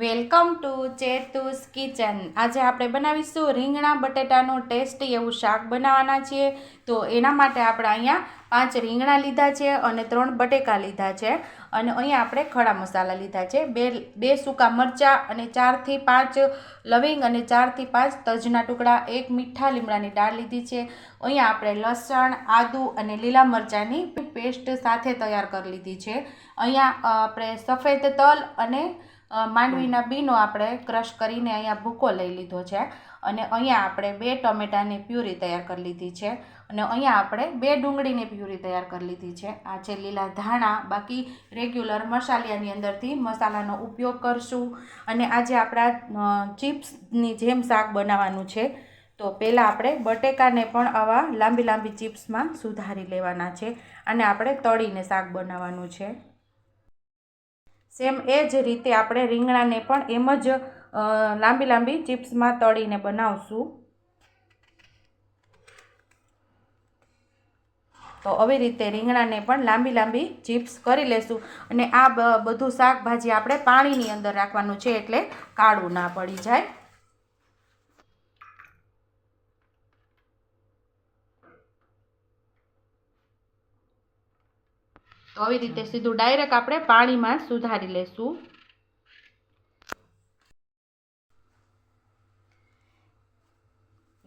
Welcome to ચેતુસ kitchen. આજે આપણે બનાવીશું રીંગણા બટેટાનું ટેસ્ટી એવું શાક બનાવવાના છીએ. તો એના માટે આપણે અહીંયા પાંચ રીંગણા લીધા છે અને ત્રણ બટેકા લીધા છે. અને અહીંયા આપણે ખડા મસાલા લીધા છે. બે બે સૂકા મરચાં અને ચારથી પાંચ લવિંગ અને ચારથી પાંચ તજના ટુકડા, એક મીઠા લીમડાની દાળ લીધી છે. અહીંયા આપણે લસણ, આદું અને લીલા મરચાંની પેસ્ટ સાથે તૈયાર કરી લીધી છે. અહીંયા આપણે સફેદ તલ અને માંડવીના બીનો આપણે ક્રશ કરીને અહીંયા ભૂકો લઈ લીધો છે અને અહીંયા આપણે બે ટમેટાની પ્યુરી તૈયાર કરી લીધી છે અને અહીંયા આપણે બે ડુંગળીની પ્યુરી તૈયાર કરી લીધી છે. આ છે લીલા ધાણા. બાકી રેગ્યુલર મસાલિયાની અંદરથી મસાલાનો ઉપયોગ કરશું. અને આજે આપણા ચિપ્સની જેમ શાક બનાવવાનું છે. તો પહેલાં આપણે બટેકાને પણ આવા લાંબી લાંબી ચિપ્સમાં સુધારી લેવાના છે અને આપણે તળીને શાક બનાવવાનું છે. સેમ એ જ રીતે આપણે રીંગણાને પણ એમ જ લાંબી લાંબી ચિપ્સમાં તળીને બનાવશું. તો આવી રીતે રીંગણાને પણ લાંબી લાંબી ચિપ્સ કરી લેશું. અને આ બધું શાકભાજી આપણે પાણીની અંદર રાખવાનું છે એટલે કાળું ના પડી જાય. તો આવી રીતે સીધું ડાયરેક્ટ આપણે પાણીમાં સુધારી લેશું.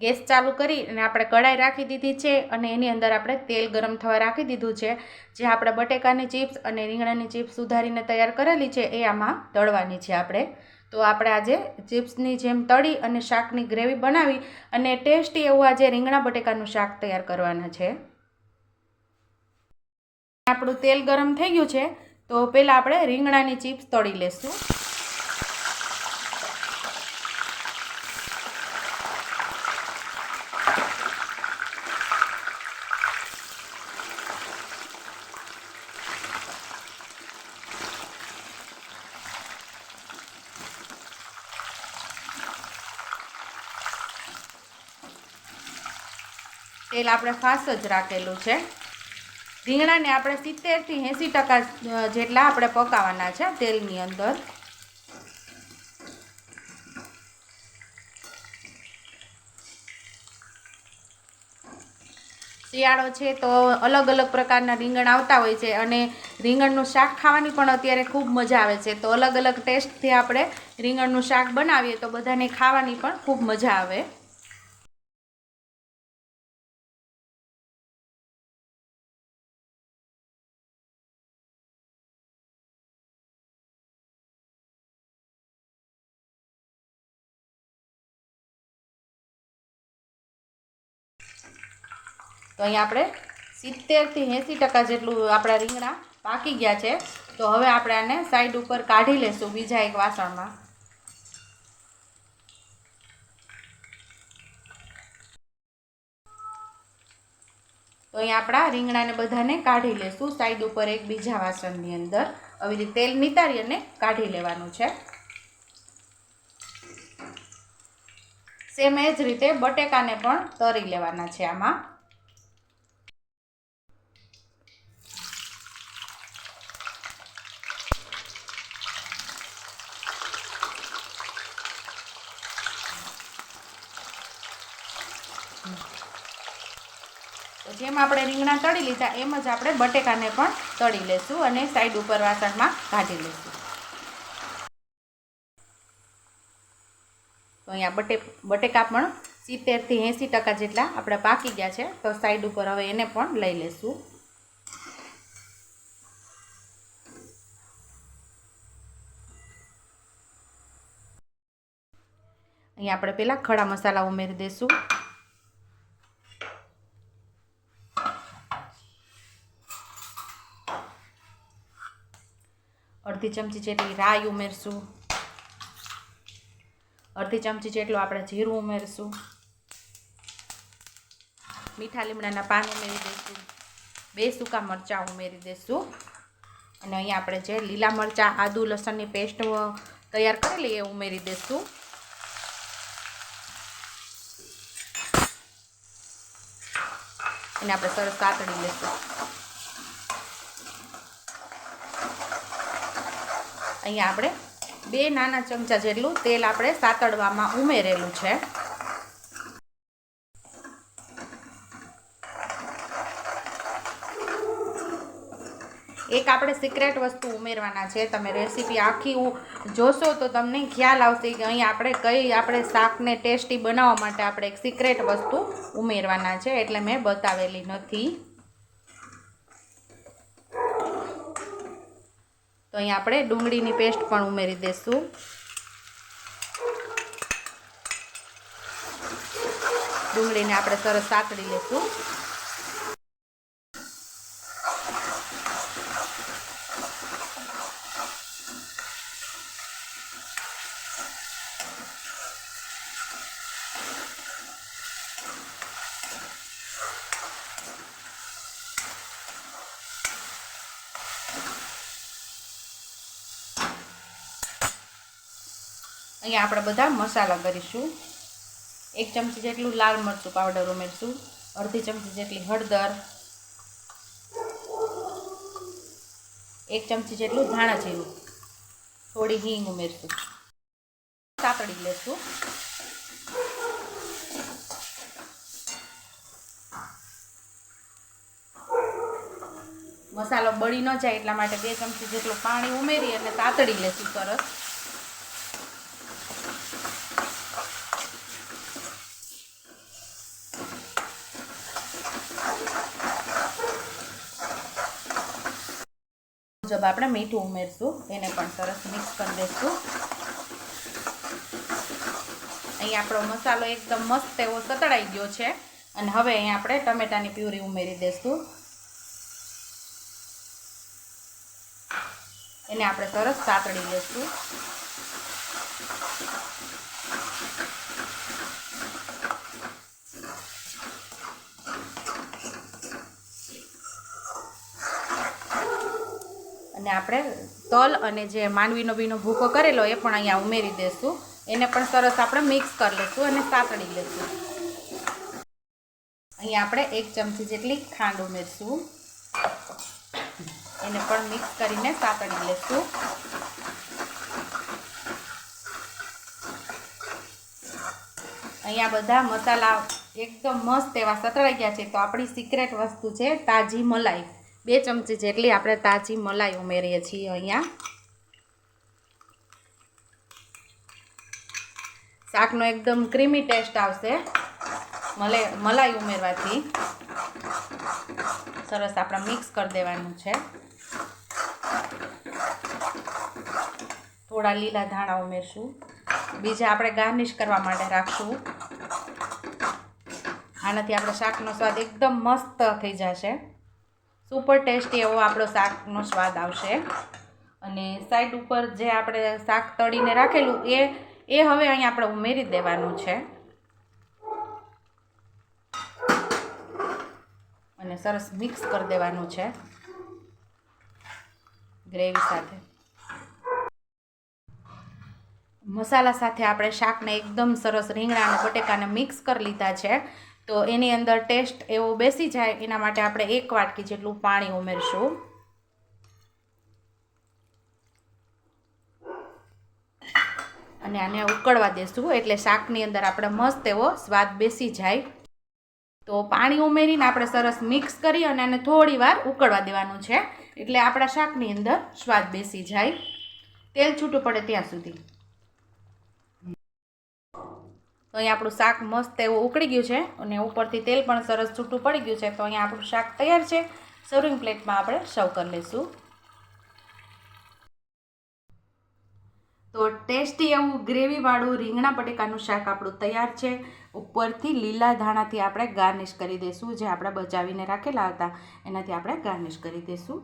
ગેસ ચાલુ કરી અને આપણે કઢાઈ રાખી દીધી છે અને એની અંદર આપણે તેલ ગરમ થવા રાખી દીધું છે. જે આપણે બટેકાની ચિપ્સ અને રીંગણાની ચિપ્સ સુધારીને તૈયાર કરેલી છે એ આમાં તળવાની છે આપણે. તો આપણે આજે ચિપ્સની જેમ તળી અને શાકની ગ્રેવી બનાવી અને ટેસ્ટી એવું આજે રીંગણા બટેકાનું શાક તૈયાર કરવાના છે. આપણું તેલ ગરમ થઈ ગયું છે, તો પહેલાં આપણે રીંગણાની ચિપ્સ તળી લેશું. તેલ આપણે ફાસ જ રાખેલું છે. રીંગણાને આપણે સિત્તેરથી એંસી ટકા જેટલા આપણે પકાવવાના છે તેલની અંદર. શિયાળો છે તો અલગ અલગ પ્રકારના રીંગણ આવતા હોય છે અને રીંગણનું શાક ખાવાની પણ અત્યારે ખૂબ મજા આવે છે. તો અલગ અલગ ટેસ્ટથી આપણે રીંગણનું શાક બનાવીએ તો બધાને ખાવાની પણ ખૂબ મજા આવે. તો અહીંયા આપણે સિત્તેરથી એંસી ટકા જેટલું આપણા રીંગણા પાકી ગયા છે. તો હવે આપણે આને સાઈડ ઉપર કાઢી લેશું બીજા એક વાસણમાં. તો અહીંયા આપણા રીંગણાને બધાને કાઢી લેશું સાઈડ ઉપર એક બીજા વાસણની અંદર. આવી રીતે તેલ નિતારી અને કાઢી લેવાનું છે. સેમ એ જ રીતે બટેકાને પણ તરી લેવાના છે આમાં. જેમ આપણે રીંગણા તળી લીધા, એમ જ આપણે બટેકાને પણ તળી લેશું અને સાઈડ ઉપર વાસણમાં કાઢી લેશું. તો અહીંયા બટે, બટેકા પણ સિત્તેરથી એંસી ટકા જેટલા આપણે પાકી ગયા છે, તો સાઈડ ઉપર હવે એને પણ લઈ લેશું. અહીંયા આપણે પહેલાં ખડા મસાલા ઉમેરી દઈશું અડધી ચમચી જેટલી રાઈ ઉમેરશું. અડધી ચમચી જેટલું આપણે જીરું ઉમેરશું. મીઠા લીમડાના પાન ઉમેરી દઈશું. બે સૂકા મરચાં ઉમેરી દઈશું. અને અહીંયા આપણે જે લીલા મરચાં, આદુ, લસણની પેસ્ટ તૈયાર કરેલી એ ઉમેરી દઈશું. એને આપણે સરસ કાતડી લઈશું. અહીંયા આપણે બે નાના ચમચા જેટલું તેલ આપણે સાતડવામાં ઉમેરેલું છે. એક આપણે સિક્રેટ વસ્તુ ઉમેરવાના છે. તમે રેસીપી આખી જોશો તો તમને ખ્યાલ આવશે કે અહીં આપણે કઈ આપણે શાકને ટેસ્ટી બનાવવા માટે આપણે એક સિક્રેટ વસ્તુ ઉમેરવાના છે. એટલે મેં બતાવેલી નથી. તો અહીં આપણે ડુંગળીની પેસ્ટ પણ ઉમેરી દઈશું ડુંગળીને આપણે સરસ સાતડી લઈશું અહીંયા આપણે બધા મસાલા કરીશું. એક ચમચી જેટલું લાલ મરચું પાવડર ઉમેરશું. અડધી ચમચી જેટલી હળદર. એક ચમચી જેટલું ધાણા જીરું. થોડી હિંગ ઉમેરશું. સાતડી લેશું. મસાલો બળી ન જાય એટલા માટે બે ચમચી જેટલું પાણી ઉમેરી અને તાતડી લેશું સરસ. મુજબ આપણે મીઠું ઉમેરશું, એને પણ સરસ મિક્સ કરી દઈશું. અહીં આપણો મસાલો એકદમ મસ્ત એવો સતળાઈ ગયો છે. અને હવે અહીં આપણે ટમેટાની પ્યુરી ઉમેરી દઈશું. એને આપણે સરસ સાતળી લઈશું. અને આપણે તલ અને જે માંડવીનો બીનો ભૂકો કરેલો એ પણ અહીંયા ઉમેરી દઈશું એને પણ સરસ આપણે મિક્સ કરી લઈશું અને સાતળી લઈશું અહીંયા આપણે એક ચમચી જેટલી ખાંડ ઉમેરશું. એને પણ મિક્સ કરીને સાતળી લઈશું અહીંયા બધા મસાલા એકદમ મસ્ત એવા સતળાઈ ગયા છે. તો આપણી સિક્રેટ વસ્તુ છે તાજી મલાઈ. બે ચમચી જેટલી આપણે તાજી મલાઈ ઉમેરીએ છીએ અહીંયા. શાકનો એકદમ ક્રીમી ટેસ્ટ આવશે મલે, મલાઈ ઉમેરવાથી. સરસ આપણે મિક્સ કરી દેવાનું છે. થોડા લીલા ધાણા ઉમેરશું. બીજા આપણે ગાર્નિશ કરવા માટે રાખશું. આનાથી આપણે શાકનો સ્વાદ એકદમ મસ્ત થઈ જશે. સુપર ટેસ્ટી એવો આપણો શાકનો સ્વાદ આવશે. અને સાઈડ ઉપર જે આપણે શાક તળીને રાખેલું એ એ હવે અહીં આપણે ઉમેરી દેવાનું છે. અને સરસ મિક્સ કરી દેવાનું છે. ગ્રેવી સાથે. મસાલા સાથે આપણે શાકને એકદમ સરસ રીંગણા અને બટેકાને મિક્સ કરી લીધા છે. તો એની અંદર ટેસ્ટ એવો બેસી જાય, એના માટે આપણે એક વાટકી જેટલું પાણી ઉમેરશું. અને આને ઉકળવા દેશું, એટલે શાકની અંદર આપણે મસ્ત એવો સ્વાદ બેસી જાય. તો પાણી ઉમેરીને આપણે સરસ મિક્સ કરી અને આને થોડી વાર ઉકળવા દેવાનું છે, એટલે આપણા શાકની અંદર સ્વાદ બેસી જાય. તેલ છૂટું પડે ત્યાં સુધી. તો અહીંયા આપણું શાક મસ્ત એવું ઉકળી ગયું છે અને ઉપરથી તેલ પણ સરસ છૂટું પડી ગયું છે. તો અહીંયા આપણું શાક તૈયાર છે. સર્વિંગ પ્લેટમાં આપણે સર્વ કરી લઈશું. તો ટેસ્ટી એવું ગ્રેવીવાળું રીંગણા બટેકાનું શાક આપણું તૈયાર છે. ઉપરથી લીલા ધાણાથી આપણે ગાર્નિશ કરી દઈશું, જે આપણે બચાવીને રાખેલા હતા. એનાથી આપણે ગાર્નિશ કરી દઈશું.